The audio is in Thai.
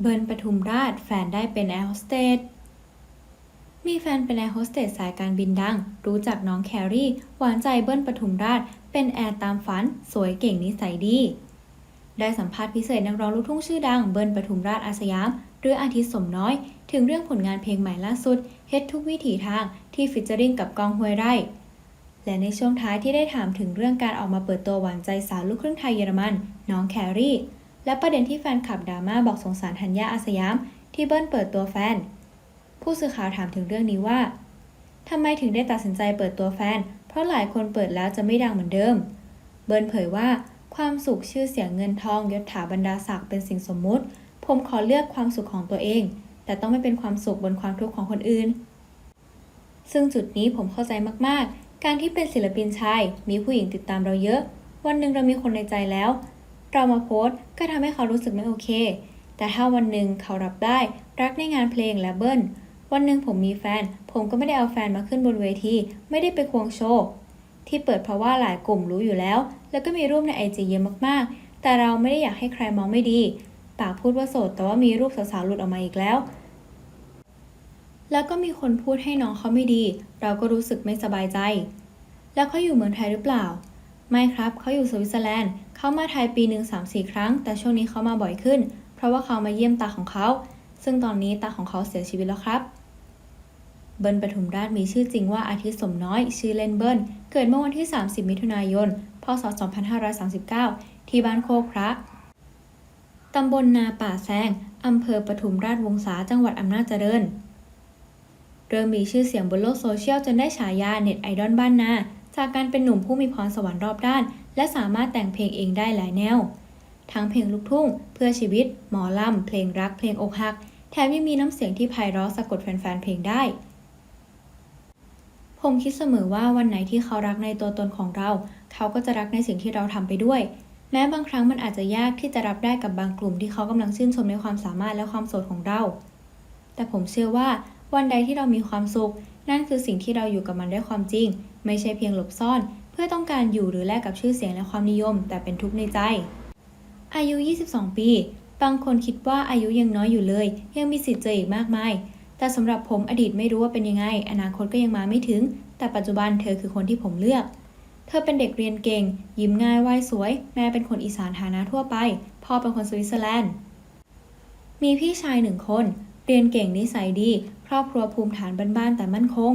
เบิร์นปทุมราชแฟนได้เป็นแอร์โฮสเตส มีแฟนเป็นแอร์โฮสเตสสายการบินดัง รู้จักน้องแครี่ หวานใจเบิ้ลปทุมราช เป็นแอร์ตามฝัน สวยเก่งนิสัยดี ได้สัมภาษณ์พิเศษนักร้องลูกทุ่งชื่อดังเบิ้ลปทุมราชอาสยาม หรืออาทิตย์สมน้อย ถึงเรื่องผลงานเพลงใหม่ล่าสุดเฮ็ดทุกวิถีทางที่ฟิชเจอริงกับกองห้วยไร่และในช่วงท้ายที่ได้ถามถึงเรื่องการออกมาเปิดตัวหวานใจสาวลูกครึ่งไทยเยอรมัน น้องแครี่ และประเด็นที่แฟนคลับดราม่าบอกสงสารธัญญาอาสยาม ที่เบิ้ลเปิดตัวแฟน ผู้สื่อข่าวถามถึงเรื่องนี้ว่าทำไมถึงได้ตัดสินใจเปิดตัวแฟน เพราะหลายคนเปิดแล้วจะไม่ดังเหมือนเดิม เบิร์นเผยว่า ความสุขชื่อเสียงเงินทองยศถาบรรดาศักดิ์เป็นสิ่งสมมุติ ผมขอเลือกความสุขของตัวเอง แต่ต้องไม่เป็นความสุขบนความทุกข์ของคนอื่น ซึ่งจุดนี้ผมเข้าใจมากๆ การที่เป็นศิลปินชายมีผู้หญิงติดตามเราเยอะ วันหนึ่งเรามีคนในใจแล้ว เรามาโพสก็ทำให้เขารู้สึกไม่โอเค แต่ถ้าวันหนึ่งเขารับได้รักในงานเพลงและเบิ้ล วันหนึ่งผมมีแฟน ผมก็ไม่ได้เอาแฟนมาขึ้นบนเวที ไม่ได้ไปควงโชว์ที่เปิดเพราะว่าหลายกลุ่มรู้อยู่แล้ว แล้วก็มีรูปในไอจีเยอะมากๆ แต่เราไม่ได้อยากให้ใครมองไม่ดี ปากพูดว่าโสด แต่ว่ามีรูปสาวๆหลุดออกมาอีกแล้ว แล้วก็มีคนพูดให้น้องเขาไม่ดี เราก็รู้สึกไม่สบายใจ แล้วเขาอยู่เมืองไทยหรือเปล่า ไม่ครับ เขาอยู่สวิตเซอร์แลนด์ เขามาไทยปีหนึ่งสามสี่ครั้ง แต่ช่วงนี้เขามาบ่อยขึ้น เพราะว่าเขามาเยี่ยมตาของเขา ซึ่งตอนนี้ตาของเขาเสียชีวิตแล้วครับ เบิร์นปทุมราชมีชื่อจริงว่าอาทิตย์สมน้อย ชื่อเล่นเบิร์น เกิดเมื่อวันที่ 30 มิถุนายน พศ 2539 ที่บ้านโคกพระ ตำบลนาป่าแซงอำเภอปทุมราชวงศา จังหวัดอำนาจเจริญ เริ่มมีชื่อเสียงบนโลกโซเชียลจนได้ฉายาเน็ตไอดอลบ้านนา จากการเป็นหนุ่มผู้มีพรสวรรค์รอบด้าน และสามารถแต่งเพลงเองได้หลายแนว ทั้งเพลงลูกทุ่ง เพื่อชีวิต หมอลำ เพลงรัก เพลงอกหัก แถมยังมีน้ำเสียงที่ไพเราะสะกดแฟนๆ เพลงได้ ผมคิดเสมอว่าวันไหนที่เขารักในตัวตนของเรา เขาก็จะรักในสิ่งที่เราทำไปด้วย แม้บางครั้งมันอาจจะยากที่จะรับได้กับบางกลุ่มที่เขากำลังชื่นชมในความสามารถและความโสดของเรา แต่ผมเชื่อว่าวันใดที่เรามีความสุข นั่นคือสิ่งที่เราอยู่กับมันด้วยความจริง ไม่ใช่เพียงหลบซ่อน เพื่อต้องการอยู่หรือแลกกับชื่อเสียงและความนิยม แต่เป็นทุกข์ในใจ อายุ 22 ปี บางคนคิดว่าอายุยังน้อยอยู่เลย ยังมีสิทธิ์เจออีกมากมาย แต่สำหรับผมอดีตไม่รู้ว่าเป็นยังไง อนาคตก็ยังมาไม่ถึง แต่ปัจจุบันเธอคือคนที่ผมเลือก เธอเป็นเด็กเรียนเก่ง ยิ้มง่ายไหวสวย แม่เป็นคนอีสานฐานะทั่วไป พ่อเป็นคนสวิตเซอร์แลนด์ มีพี่ชายหนึ่งคน เรียนเก่งนิสัยดี ครอบครัวภูมิฐานบ้านๆแต่มั่นคง